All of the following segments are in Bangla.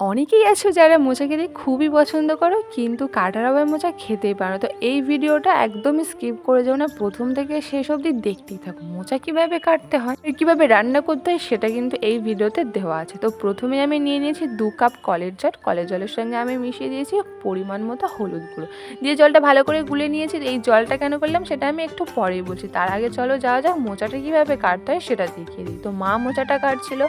অনেকেই আছো যারা মোচা খেতে খুবই পছন্দ করো, কিন্তু কাটা রবার মোচা খেতেই পারো তো এই ভিডিওটা একদমই স্কিপ করে যাও না, প্রথম থেকে শেষ অবধি দেখতেই থাকো। মোচা কীভাবে কাটতে হয় কীভাবে রান্না করতে হয়, সেটা কিন্তু এই ভিডিওতে দেওয়া আছে। তো প্রথমে আমি নিয়ে নিয়েছি দু কাপ কলের জল। কলের জলের সঙ্গে আমি মিশিয়ে দিয়েছি পরিমাণ মতো হলুদ গুঁড়ো। দিয়ে জলটা ভালো করে গুলে নিয়েছি। এই জলটা কেন করলাম, সেটা আমি একটু পরেই বলছি। তার আগে চলো যাওয়া যাক মোচাটা কীভাবে কাটতে হয়, সেটা দেখিয়ে দিই। তো মা মোচাটা কাটছিল,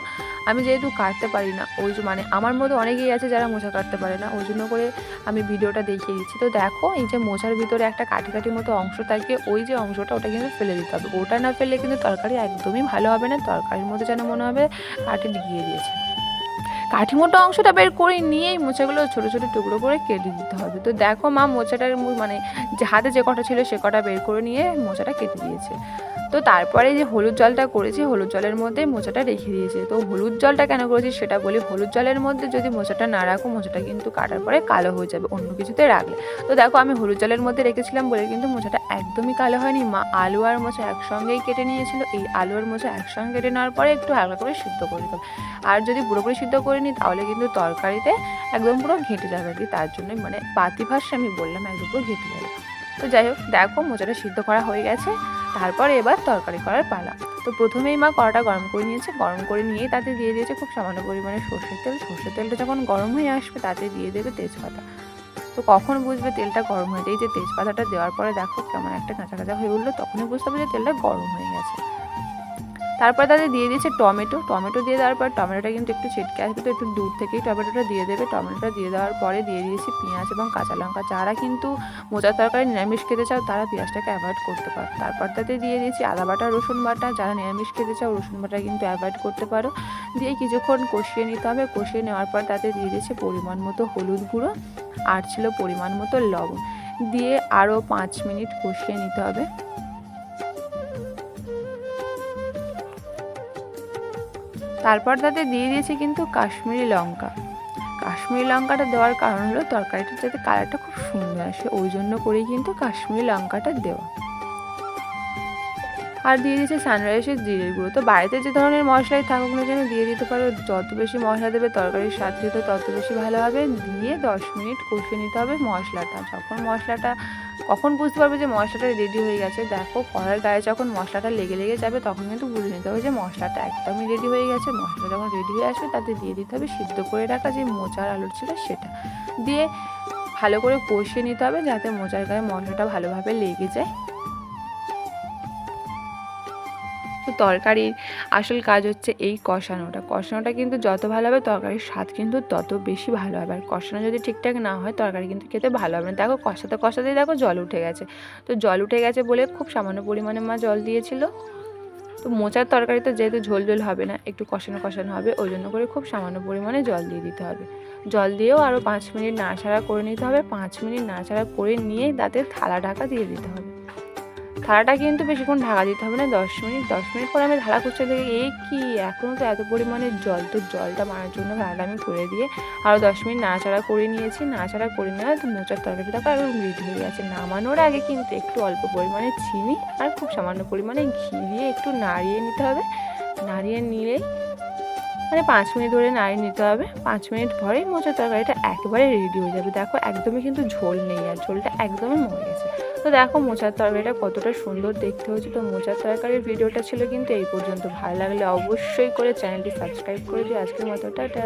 আমি যেহেতু কাটতে পারি না, ওই মানে আমার মতো অনেকেই আছে যারা মোছা কাটতে পারে না, ওই জন্য করে আমি ভিডিওটা দেখিয়ে দিচ্ছি। তো দেখো, এই যে মোছার ভিতরে একটা কাঠি কাঠি মতো অংশ থাকে ওই যে অংশটা ওটা কিন্তু ফেলে দিতে হবে। ওটা না ফেললে কিন্তু তরকারি একদমই ভালো হবে না, তরকারির মধ্যে যেন মনে হবে কাঠি গিয়ে দিয়েছে। কাঠি মোটা অংশটা বের করে নিয়েই মোচাগুলো ছোটো ছোটো টুকরো করে কেটে দিতে হবে। তো দেখো মা, মোচাটার মানে যে হাতে যে কটা ছিল সে কটা বের করে নিয়ে মোচাটা কেটে দিয়েছে। তো তারপরে যে হলুদ জলটা করেছি, হলুদ জলের মধ্যে মোচাটা রেখে দিয়েছে। তো হলুদ জলটা কেন করেছি সেটা বলি, হলুদ জলের মধ্যে যদি মোচাটা না রাখো, মোচাটা কিন্তু কাটার পরে কালো হয়ে যাবে, অন্য কিছুতে রাখলে। তো দেখো আমি হলুদ জলের মধ্যে রেখেছিলাম বলে কিন্তু মোচাটা একদমই কালো হয়নি। মা আলু আর মোচা একসঙ্গেই কেটে নিয়েছিল। এই আলু আর মোচা একসঙ্গে কেটে নেওয়ার পরে একটু হালকা করে সিদ্ধ করে দিতে আর যদি পুরোপুরি সিদ্ধ করে নিই তাহলে কিন্তু তরকারিতে একদম পুরো ঘেঁটে যাবে আর কি। তার জন্য মানে পাতি ভাষা আমি বললাম একদম পুরো ঘেঁটে যাবে। তো যাই হোক, দেখো মোচাটা সিদ্ধ করা হয়ে গেছে। তারপর এবার তরকারি করার পালা। তো প্রথমেই মা কড়াটা গরম করে নিয়েছে। গরম করে নিয়ে তাতে দিয়ে দিয়েছে খুব সামান্য পরিমাণে সর্ষের তেল। সর্ষের তেলটা যখন গরম হয়ে আসবে, তাতে দিয়ে দেবে তেজপাতা। তো কখন বুঝবে তেলটা গরম হয়ে যায়? যে তেজপাতাটা দেওয়ার পরে দেখো কেমন একটা কাঁচা কাঁচা হয়ে উঠল, তখনই বুঝতে হবে যে তেলটা গরম হয়ে গেছে। তারপর তাতে দিয়ে দিয়েছে টমেটো। টমেটো দিয়ে দেওয়ার পর টমেটোটা কিন্তু একটু ছিটকে আসবে, তো একটু দূর থেকেই টমেটোটা দিয়ে দেবে। টমেটোটা দিয়ে দেওয়ার পরে দিয়ে দিয়েছি পেঁয়াজ এবং কাঁচা লঙ্কা। যারা কিন্তু মোচার তরকারি নিরামিষ খেতে চাও, তারা পেঁয়াজটাকে অ্যাভয়েড করতে পারো। তারপর তাতে দিয়ে দিয়েছি আদা বাটা, রসুন বাটা। যারা নিরামিষ খেতে চাও, রসুন বাটা কিন্তু অ্যাভয়েড করতে পারো। দিয়ে কিছুক্ষণ কষিয়ে নিতে হবে। কষিয়ে নেওয়ার পর তাতে দিয়ে দিয়েছে পরিমাণ মতো হলুদ গুঁড়ো আর ছিল পরিমাণ মতো লবণ। দিয়ে আরও পাঁচ মিনিট কষিয়ে নিতে হবে। তারপর তাতে দিয়ে দিয়েছি কিন্তু কাশ্মীরি লঙ্কা। কাশ্মীরি লঙ্কাটা দেওয়ার কারণ হলো তরকারিটা যাতে কালারটা খুব সুন্দর আসে, ওই জন্য করেই কিন্তু কাশ্মীরি লঙ্কাটা দেওয়া। আর দিয়ে দিয়েছে সানরাইসের জিরের গুঁড়ো। তো বাড়িতে যে ধরনের মশলাই থাকুক না কেন দিয়ে দিতে পারো। যত বেশি মশলা দেবে তরকারির স্বাদ খেতে তত বেশি ভালো হবে। দিয়ে দশ মিনিট কষিয়ে নিতে হবে মশলাটা। যখন মশলাটা, কখন বুঝতে পারবে যে মশলাটা রেডি হয়ে গেছে? দেখো কড়ার গায়ে যখন মশলাটা লেগে লেগে যাবে তখন কিন্তু বুঝে নিতে হবে যে মশলাটা একদমই রেডি হয়ে গেছে। মশলা যখন রেডি হয়ে আসবে তাতে দিয়ে দিতে হবে সিদ্ধ করে রাখা যে মোচার আলুর ছিল সেটা। দিয়ে ভালো করে কষিয়ে নিতে হবে যাতে মোচার গায়ে মশলাটা ভালোভাবে লেগে যায়। তো তরকারির আসল কাজ হচ্ছে এই কষানোটা। কষানোটা কিন্তু যত ভালো হবে তরকারির স্বাদ কিন্তু তত বেশি ভালো হবে। আর কষানো যদি ঠিকঠাক না হয় তরকারি কিন্তু খেতে ভালো হবে না। দেখো কষাতে কষাতেই দেখো জল উঠে গেছে। তো জল উঠে গেছে বলে খুব সামান্য পরিমাণে মা জল দিয়েছিল। তো মোচার তরকারিতে যেহেতু ঝোল ঝোল হবে না, একটু কষানো কষানো হবে, ওই জন্য করে খুব সামান্য পরিমাণে জল দিয়ে দিতে হবে। জল দিয়েও আরও পাঁচ মিনিট নাড়াচাড়া করে নিতে হবে। পাঁচ মিনিট নাড়াচাড়া করে নিয়েই তাতে থালা ঢাকা দিয়ে দিতে হবে। থালাটা কিন্তু বেশিক্ষণ ঢাকা দিতে হবে না, দশ মিনিট দশ মিনিট পরে আমি ঢালা করতে দেখি, এ কি এখনও তো এত পরিমাণে জল, তো জলটা মারার জন্য থালাটা আমি করে দিয়ে আরও দশ মিনিট নাড়াচাড়া করে নিয়েছি, নাড়াচাড়া করে নেওয়া তো মোচার তরকারিটা দেখো একদম রেডি হয়ে গেছে। নামানোর আগে কিন্তু একটু অল্প পরিমাণে চিনি আর খুব সামান্য পরিমাণে ঘি দিয়ে একটু নাড়িয়ে নিতে হবে। নাড়িয়ে নিলেই মানে পাঁচ মিনিট ধরে নাড়িয়ে নিতে হবে, পাঁচ মিনিট পরেই মোচার তরকারিটা একেবারে রেডি হয়ে যাবে। দেখো একদমই কিন্তু ঝোল নেই আর ঝোলটা একদমই মরে গেছে। তো দেখো মোচার তরকারিটা কতটা সুন্দর দেখতে হচ্ছে তো মোচার তরকারির ভিডিওটা ছিল কিন্তু এই পর্যন্ত। ভালো লাগলে অবশ্যই করে চ্যানেলটি সাবস্ক্রাইব করে দিও। আজকের মতো, টাটা।